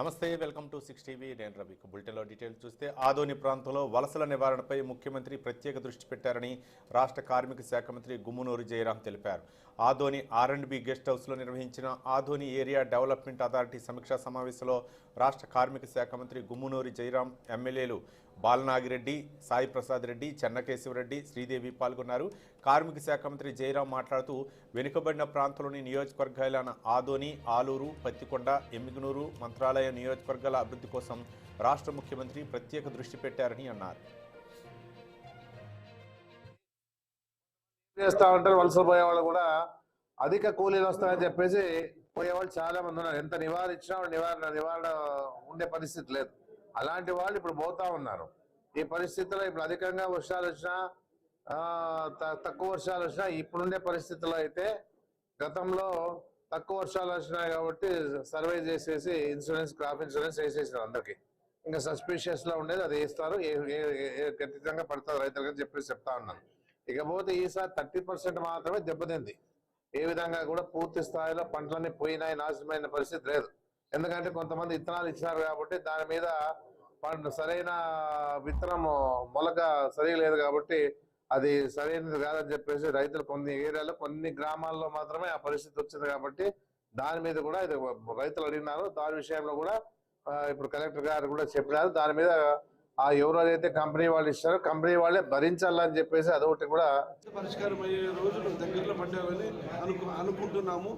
నమస్తే welcome to six TV. నేను రవి. బులెటిన్లో డీటెయిల్స్ చూస్తే ఆదోని ప్రాంతంలో వలసల నివారణపై ముఖ్యమంత్రి ప్రత్యేక దృష్టి పెట్టారని రాష్ట్ర కార్మిక శాఖ మంత్రి గుమ్మునూరు జయరాం తెలిపారు. Adoni R and B guest హౌస్లో నిర్వహించిన ఆదోని ఏరియా డెవలప్మెంట్ అథారిటీ సమీక్షా సమావేశంలో రాష్ట్ర కార్మిక శాఖ మంత్రి గుమ్మునూరి జయరాం ఎమ్మెల్యేలు బాలనాగిరెడ్డి సాయి ప్రసాద్ రెడ్డి చెన్నకేశవరెడ్డి శ్రీదేవి పాల్గొన్నారు. కార్మిక శాఖ మంత్రి జయరాం మాట్లాడుతూ వెనుకబడిన ప్రాంతంలోని నియోజకవర్గాలైన ఆదోని ఆలూరు పత్తికొండ ఎమ్మిగనూరు మంత్రాలయ నియోజకవర్గాల అభివృద్ధి కోసం రాష్ట్ర ముఖ్యమంత్రి ప్రత్యేక దృష్టి పెట్టారని అన్నారు. చేస్తా ఉంటారు. వలస పోయే వాళ్ళు కూడా అధిక కూలీలు వస్తాయని చెప్పేసి పోయేవాళ్ళు చాలా మంది ఉన్నారు. ఎంత నివారించినా నివారణ నివారణ ఉండే పరిస్థితి లేదు. అలాంటి వాళ్ళు ఇప్పుడు పోతా ఉన్నారు. ఈ పరిస్థితిలో ఇప్పుడు అధికంగా వర్షాలు వచ్చినా త- తక్కువ వర్షాలు వచ్చినా ఇప్పుడుండే పరిస్థితుల్లో అయితే గతంలో తక్కువ వర్షాలు వచ్చినాయి కాబట్టి సర్వే చేసేసి ఇన్సూరెన్స్ క్రాప్ ఇన్సూరెన్స్ వేసేసినారు అందరికి. ఇంకా సస్పీషియస్లో ఉండేది అది వేస్తారు. ఏ- ఏ- ఖచ్చితంగా పడుతుంది రైతులకు చెప్పేసి చెప్తా ఉన్నాను ఇకపోతే ఈసారి థర్టీ పర్సెంట్ మాత్రమే దెబ్బతింది. ఏ విధంగా కూడా పూర్తి స్థాయిలో పంటలన్నీ పోయినాయి నాశనమైన పరిస్థితి లేదు. ఎందుకంటే కొంతమంది విత్తనాలు ఇచ్చినారు కాబట్టి దాని మీద సరైన విత్తనం మొలక సరిగా లేదు కాబట్టి అది సరైనది కాదని చెప్పేసి రైతులు కొన్ని ఏరియాలో కొన్ని గ్రామాల్లో మాత్రమే ఆ పరిస్థితి వచ్చింది కాబట్టి దాని మీద కూడా ఇది రైతులు అడిగినారు. దాని విషయంలో కూడా ఇప్పుడు కలెక్టర్ గారు కూడా చెప్పినారు. దాని మీద ఆ ఎవరైతే కంపెనీ వాళ్ళు ఇస్తారో. కంపెనీ వాళ్ళే భరించాలని చెప్పేసి అదొకటి కూడా పరిష్కారం అయ్యే రోజులు దగ్గరలో పడ్డామని అనుకుంటున్నాము.